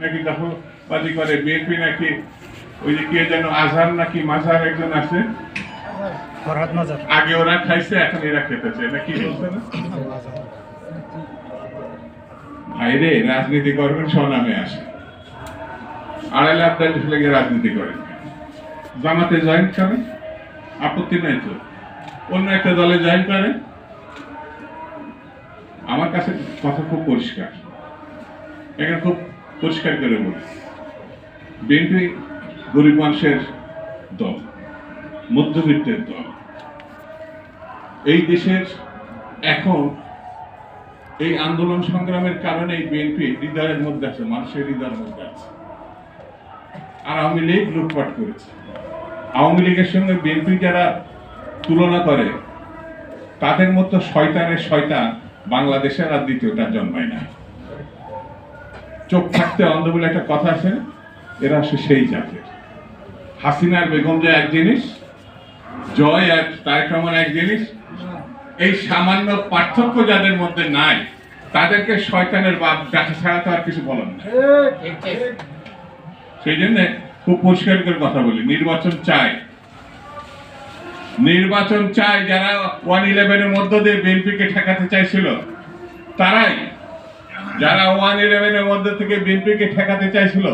নাকি দখলবাজি করে বিএনপি নাকি ওই যে কে যেন আজহার নাকি মাঝার একজন আছে? আগে ওরা খাইছে এখন এরা খেতেছে এটা কি বলছে না? ভাইরে রাজনীতি করবেন স্বনামে আসে। আড়াই লাখ টাকা লেগে রাজনীতি করেন জামাতে জয়েন করেন আপত্তি নাই তো। অন্য একটা দলে জয়েন করেন আমার কাছে কথা খুব পরিষ্কার। এখানে খুব পরিষ্কার করে বলি বিএনপি গরিব মানুষের দল, মধ্যবিত্তের দল। এই দেশের এখন এই আন্দোলন সংগ্রামের কারণে এই বিএনপি হৃদয়ের মধ্যে আছে, মানুষের হৃদয়ের মধ্যে আছে। আর আওয়ামী লীগ লুটপাট করেছে। আওয়ামী লীগের সঙ্গে বিএনপি যারা তুলনা করে, তাদের মতো শয়তানের শয়তান বাংলাদেশের আর দ্বিতীয়টা জন্মায় না। চোখ থাকতে অন্ধ বলে একটা কথা আছে না? এরা হচ্ছে সেই জাতের। হাসিনার বেগম যে এক জিনিস, জয় আর তারেক রহমান এক জিনিস, এই সামান্য পার্থক্য যাদের মধ্যে নাই, তাদেরকে শয়তানের বাপ দেখা ছাড়া তো আর কিছু বলার না সেই জন্য খুব পরিষ্কার করে কথা বলি, নির্বাচন চাই। নির্বাচন চাই যারা ওয়ান ইলেভেনের মধ্য দিয়ে বিএনপিকে ঠেকাতে চাইছিল, তারাই যারা ওয়ান ইলেভেনের মধ্যে থেকে বিএনপিকে ঠেকাতে চাইছিল,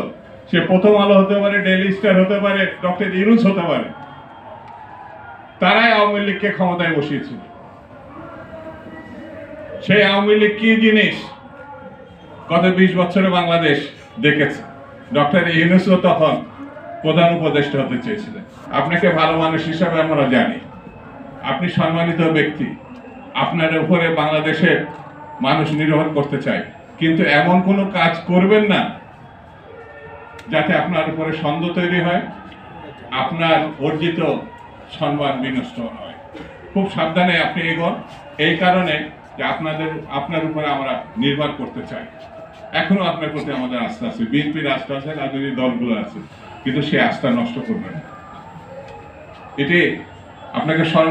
সে প্রথম আলো হতে পারে, ডেইলি স্টার হতে পারে, ডক্টর ইরুস হতে পারে, তারাই আওয়ামী লীগকে ক্ষমতায় বসিয়েছিল। সেই আওয়ামী লীগ কি জিনিস? গত বিশ বছরে বাংলাদেশ দেখেছে, ডক্টর ইউনুসও তখন প্রধান উপদেষ্টা হতে চেয়েছিলেন। আপনাকে ভালো মানুষ হিসাবে আমরা জানি। আপনি সম্মানিত ব্যক্তি। আপনার উপরে বাংলাদেশের মানুষ নির্ভর করতে চায়। কিন্তু এমন কোনো কাজ করবেন না যাতে আপনার উপরে সন্দেহ তৈরি হয়, আপনার অর্জিত সম্মান বিনষ্ট হয়। খুব সাবধানে আপনি এগোন। এই কারণে যে আপনাদের, আপনার উপরে আমরা নির্ভর করতে চাই। এখনও আপনার প্রতি আমাদের আস্থা আছে। বিএনপির আস্থা আছে, রাজনৈতিক দলগুলো আছে। কিন্তু সে আস্থা নষ্ট করবে না। এটি আপনাকে